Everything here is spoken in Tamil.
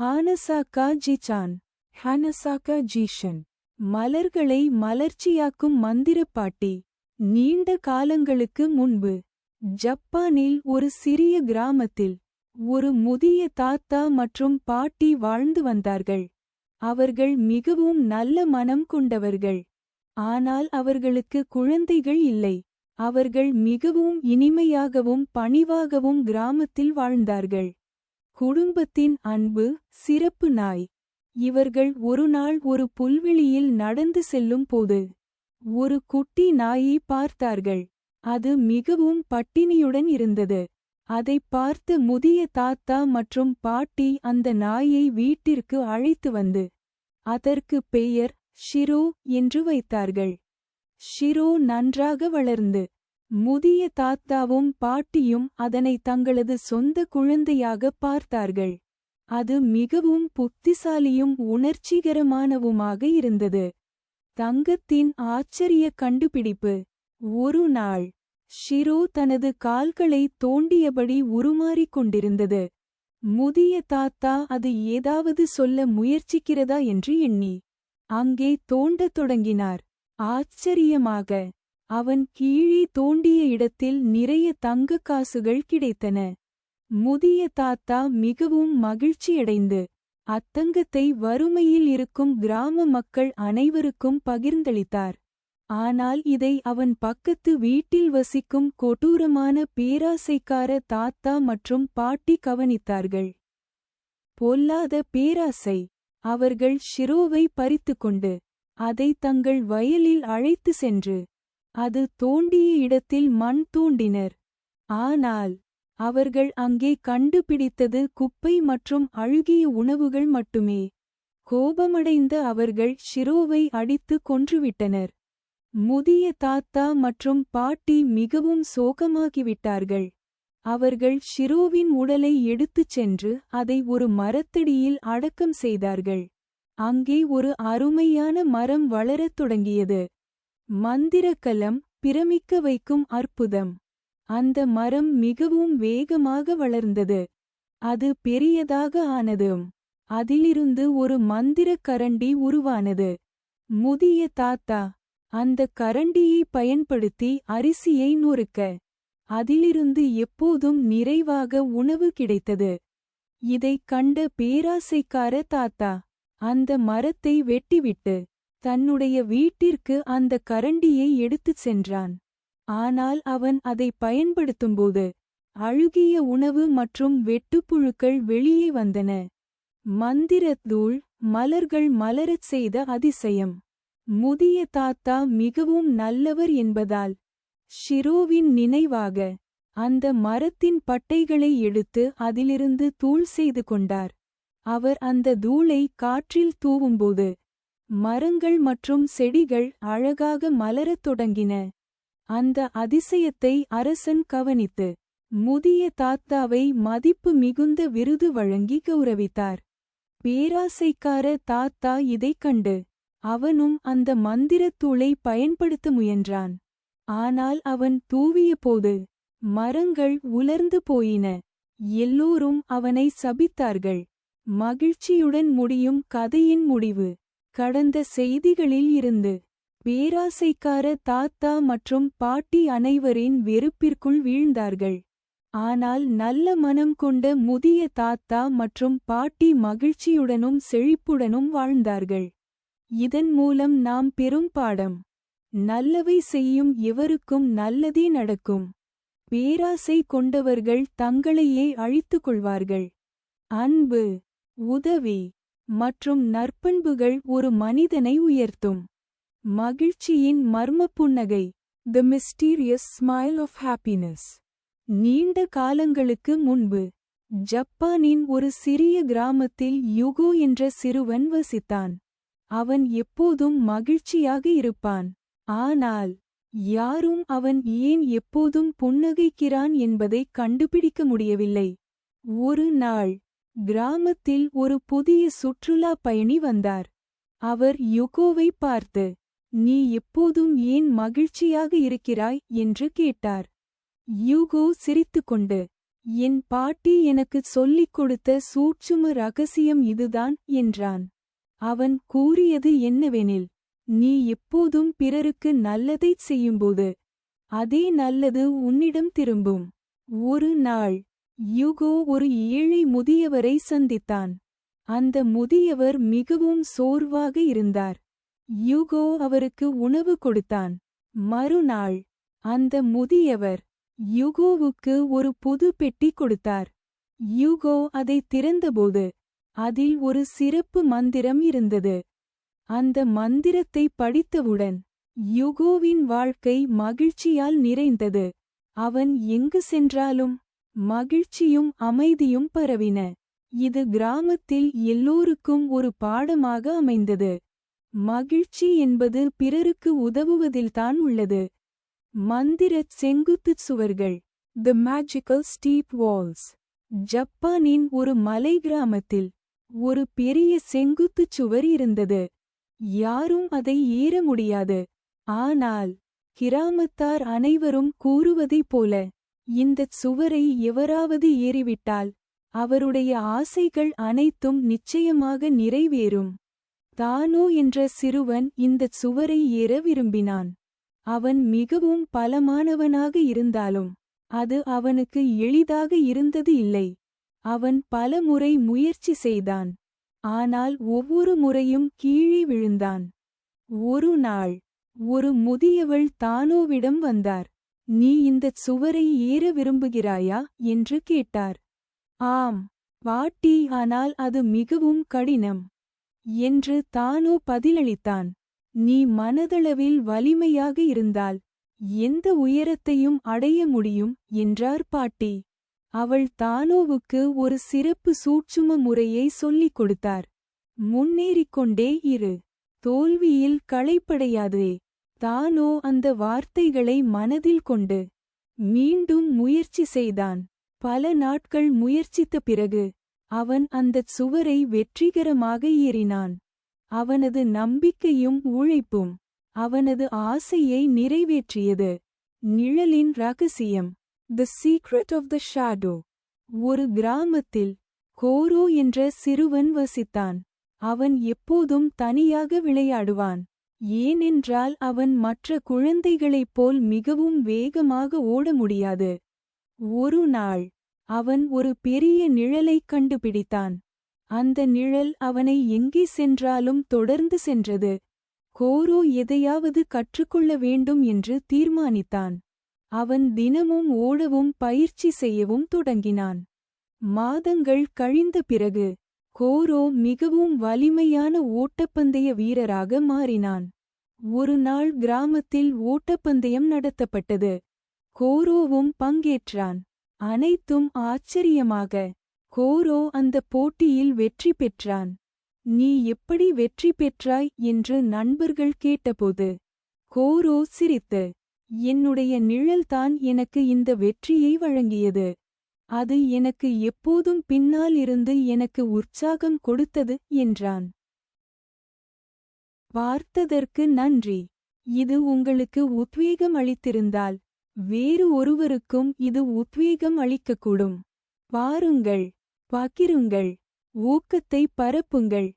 ஹானசாக்கா ஜிசான் ஹானசாக்கா ஜீஷன். மலர்களை மலர்ச்சியாக்கும் மந்திரப்பாட்டி. நீண்ட காலங்களுக்கு முன்பு ஜப்பானில் ஒரு சிறிய கிராமத்தில் ஒரு முதிய தாத்தா மற்றும் பாட்டி வாழ்ந்து வந்தார்கள். அவர்கள் மிகவும் நல்ல மனம் கொண்டவர்கள். ஆனால் அவர்களுக்கு குழந்தைகள் இல்லை. அவர்கள் மிகவும் இனிமையாகவும் பணிவாகவும் கிராமத்தில் வாழ்ந்தார்கள். குடும்பத்தின் அன்பு சிறப்பு நாய். இவர்கள் ஒருநாள் ஒரு புல்வெளியில் நடந்து செல்லும் போது ஒரு குட்டி நாயை பார்த்தார்கள். அது மிகவும் பட்டினியுடன் இருந்தது. அதைப் பார்த்து முதிய தாத்தா மற்றும் பாட்டி அந்த நாயை வீட்டிற்கு அழைத்து வந்து அதற்கு பெயர் ஷிரோ என்று வைத்தார்கள். ஷிரோ நன்றாக வளர்ந்து முதிய தாத்தாவும் பாட்டியும் அதனை தங்களது சொந்த குழந்தையாக பார்த்தார்கள். அது மிகவும் புத்திசாலியும் உணர்ச்சிகரமானவுமாக இருந்தது. தங்கத்தின் ஆச்சரிய கண்டுபிடிப்பு. ஒரு நாள் ஷிரோ தனது கால்களை தோண்டியபடி உருமாறிக் கொண்டிருந்தது. முதிய தாத்தா அது ஏதாவது சொல்ல முயற்சிக்கிறதா என்று எண்ணி அங்கே தோண்டத் தொடங்கினார். ஆச்சரியமாக அவன் கீழே தோண்டிய இடத்தில் நிறைய தங்கக் காசுகள் கிடைத்தன. முதிய தாத்தா மிகவும் மகிழ்ச்சியடைந்து அத்தங்கத்தை வறுமையில் இருக்கும் கிராம மக்கள் அனைவருக்கும் பகிர்ந்தளித்தார். ஆனால் இதை அவன் பக்கத்து வீட்டில் வசிக்கும் கொடூரமான பேராசைக்கார தாத்தா மற்றும் பாட்டி கவனித்தார்கள். பொல்லாத பேராசை. அவர்கள் ஷிரோவை பறித்துக்கொண்டு அதை தங்கள் வயலில் அழைத்து சென்று அது தோண்டிய இடத்தில் மண் தோண்டினர். ஆனால் அவர்கள் அங்கே கண்டுபிடித்தது குப்பை மற்றும் அழுகிய உணவுகள் மட்டுமே. கோபமடைந்த அவர்கள் ஷிரோவை அடித்து கொன்றுவிட்டனர். முதிய தாத்தா மற்றும் பாட்டி மிகவும் சோகமாகிவிட்டார்கள். அவர்கள் ஷிரோவின் உடலை எடுத்துச் சென்று அதை ஒரு மரத்தடியில் அடக்கம் செய்தார்கள். அங்கே ஒரு அருமையான மரம் வளரத் தொடங்கியது. மந்திரக்கலம் பிரமிக்க வைக்கும் அற்புதம். அந்த மரம் மிகவும் வேகமாக வளர்ந்தது. அது பெரியதாக ஆனதும் அதிலிருந்து ஒரு மந்திரக் கரண்டி உருவானது. முதிய தாத்தா அந்த கரண்டியை பயன்படுத்தி அரிசியை நொறுக்க. அதிலிருந்து எப்போதும் நிறைவாக உணவு கிடைத்தது. இதைக் கண்ட பேராசைக்கார தாத்தா அந்த மரத்தை வெட்டிவிட்டு தன்னுடைய வீட்டிற்கு அந்த கரண்டியை எடுத்துச் சென்றான். ஆனால் அவன் அதை பயன்படுத்தும்போது அழுகிய உணவு மற்றும் வெட்டுப்புழுக்கள் வெளியே வந்தன. மந்திரத்தூள் மலர்கள் மலரச் செய்த அதிசயம். முதிய தாத்தா மிகவும் நல்லவர் என்பதால் ஷிரோவின் நினைவாக அந்த மரத்தின் பட்டைகளை எடுத்து அதிலிருந்து தூள் செய்து கொண்டார். அவர் அந்த தூளை காற்றில் தூவும்போது மரங்கள் மற்றும் செடிகள் அழகாக மலரத் தொடங்கின. அந்த அதிசயத்தை அரசன் கவனித்து முதிய தாத்தாவை மதிப்பு மிகுந்த விருது வழங்கி கௌரவித்தார். பேராசைக்கார தாத்தா இதைக் கண்டு அவனும் அந்த மந்திரத்தூளை பயன்படுத்த முயன்றான். ஆனால் அவன் தூவியபோது மரங்கள் உலர்ந்து போயின. எல்லோரும் அவனை சபித்தார்கள். மகிழ்ச்சியுடன் முடியும் கதையின் முடிவு. கடந்த செய்திகளில் இருந்து பேராசைக்கார தாத்தா மற்றும் பாட்டி அனைவரின் வெறுப்பிற்குள் வீழ்ந்தார்கள். ஆனால் நல்ல மனம் கொண்ட முதிய தாத்தா மற்றும் பாட்டி மகிழ்ச்சியுடனும் செழிப்புடனும் வாழ்ந்தார்கள். இதன் மூலம் நாம் பெரும் பாடம் நல்லவை செய்யும் எவருக்கும் நல்லதே நடக்கும். பேராசை கொண்டவர்கள் தங்களையே அழித்துக் கொள்வார்கள். அன்பு உதவி மற்றும் நற்பண்புகள் ஒரு மனிதனை உயர்த்தும். மகிழ்ச்சியின் மர்ம புன்னகை. The mysterious smile of happiness நீண்ட காலங்களுக்கு முன்பு ஜப்பானின் ஒரு சிறிய கிராமத்தில் யுகோ என்ற சிறுவன் வசித்தான். அவன் எப்போதும் மகிழ்ச்சியாக இருப்பான். ஆனால் யாரும் அவன் ஏன் எப்போதும் புன்னகைக்கிறான் என்பதை கண்டுபிடிக்க முடியவில்லை. ஒரு நாள் கிராமத்தில் ஒரு புதிய சுற்றுலா பயணி வந்தார். அவர் யுகோவை பார்த்து நீ எப்போதும் ஏன் மகிழ்ச்சியாக இருக்கிறாய்? என்று கேட்டார். யூகோ சிரித்துக்கொண்டு என் பாட்டி எனக்குச் சொல்லிக் கொடுத்த சூட்சும ரகசியம் இதுதான் என்றான். அவன் கூறியது என்னவெனில் நீ எப்போதும் பிறருக்கு நல்லதைச் செய்யும்போது அதே நல்லது உன்னிடம் திரும்பும். ஒரு நாள் யுகோ ஒரு ஏழை முதியவரை சந்தித்தான். அந்த முதியவர் மிகவும் சோர்வாக இருந்தார். யுகோ அவருக்கு உணவு கொடுத்தான். மறுநாள் அந்த முதியவர் யுகோவுக்கு ஒரு புது பெட்டி கொடுத்தார். யுகோ அதை திறந்தபோது அதில் ஒரு சிறப்பு மந்திரம் இருந்தது. அந்த மந்திரத்தை படித்தவுடன் யுகோவின் வாழ்க்கை மகிழ்ச்சியால் நிறைந்தது. அவன் எங்கு சென்றாலும் மகிழ்ச்சியும் அமைதியும் பரவின. இது கிராமத்தில் எல்லோருக்கும் ஒரு பாடமாக அமைந்தது. மகிழ்ச்சி என்பது பிறருக்கு உதவுவதில்தான் உள்ளது. மந்திரச் செங்குத்துச் சுவர்கள் தி மேஜிக்கல் ஸ்டீப் வால்ஸ் ஜப்பானின் ஒரு மலை கிராமத்தில் ஒரு பெரிய செங்குத்துச் சுவர் இருந்தது. யாரும் அதை ஏற முடியாது. ஆனால் கிராமத்தார் அனைவரும் கூறுவதைப் போல இந்தச் சுவரை எவராவது ஏறிவிட்டால் அவருடைய ஆசைகள் அனைத்தும் நிச்சயமாக நிறைவேறும். தானோ என்ற சிறுவன் இந்தச் சுவரை ஏற விரும்பினான். அவன் மிகவும் பலமானவனாக இருந்தாலும் அது அவனுக்கு எளிதாக இருந்தது இல்லை. அவன் பல முறை முயற்சி செய்தான். ஆனால் ஒவ்வொரு முறையும் கீழே விழுந்தான். ஒரு நாள் ஒரு முதியவள் தானோவிடம் வந்தார். நீ இந்தச் சுவரை ஏற விரும்புகிறாயா? என்று கேட்டார். ஆம் வாட்டி ஆனால் அது மிகவும் கடினம் என்று தானோ பதிலளித்தான். நீ மனதளவில் வலிமையாக இருந்தால் எந்த உயரத்தையும் அடைய முடியும் என்றார் பாட்டி. அவள் தானோவுக்கு ஒரு சிறப்பு சூட்சும முறையை சொல்லிக் கொடுத்தார். முன்னேறிக்கொண்டே இரு தோல்வியில் களைப்படையாதே தானோ அந்த வார்த்தைகளை மனதில் கொண்டு மீண்டும் முயற்சி செய்தான். பல நாட்கள் முயற்சித்த பிறகு அவன் அந்தச் சுவரை வெற்றிகரமாக ஏறினான். அவனது நம்பிக்கையும் உழைப்பும் அவனது ஆசையை நிறைவேற்றியது. நிழலின் ரகசியம் the secret of the shadow ஒரு கிராமத்தில் கோரோ என்ற சிறுவன் வசித்தான். அவன் எப்போதும் தனியாக விளையாடுவான். ஏனென்றால் அவன் மற்ற குழந்தைகளைப் போல் மிகவும் வேகமாக ஓட முடியாது ஒரு நாள் அவன் ஒரு பெரிய நிழலைக் கண்டுபிடித்தான். அந்த நிழல் அவனை எங்கே சென்றாலும் தொடர்ந்து சென்றது. கோரோ எதையாவது கற்றுக்கொள்ள வேண்டும் என்று தீர்மானித்தான். அவன் தினமும் ஓடவும் பயிற்சி செய்யவும் தொடங்கினான். மாதங்கள் கழிந்த பிறகு கோரோ மிகவும் வலிமையான ஓட்டப்பந்தய வீரராக மாறினான். ஒரு நாள் கிராமத்தில் ஓட்டப்பந்தயம் நடத்தப்பட்டது. கோரோவும் பங்கேற்றான். அனைத்தும் ஆச்சரியமாக. கோரோ அந்த போட்டியில் வெற்றி பெற்றான். நீ எப்படி வெற்றி பெற்றாய்? என்று நண்பர்கள் கேட்டபோது கோரோ சிரித்து என்னுடைய நிழல்தான் எனக்கு இந்த வெற்றியை வழங்கியது. அது எனக்கு எப்போதும் பின்னால் இருந்து எனக்கு உற்சாகம் கொடுத்தது என்றான். பார்த்ததற்கு நன்றி. இது உங்களுக்கு உத்வேகம் அளித்திருந்தால் வேறு ஒருவருக்கும் இது உத்வேகம் அளிக்கக்கூடும். பாருங்கள் பகிருங்கள் ஊக்கத்தை பரப்புங்கள்.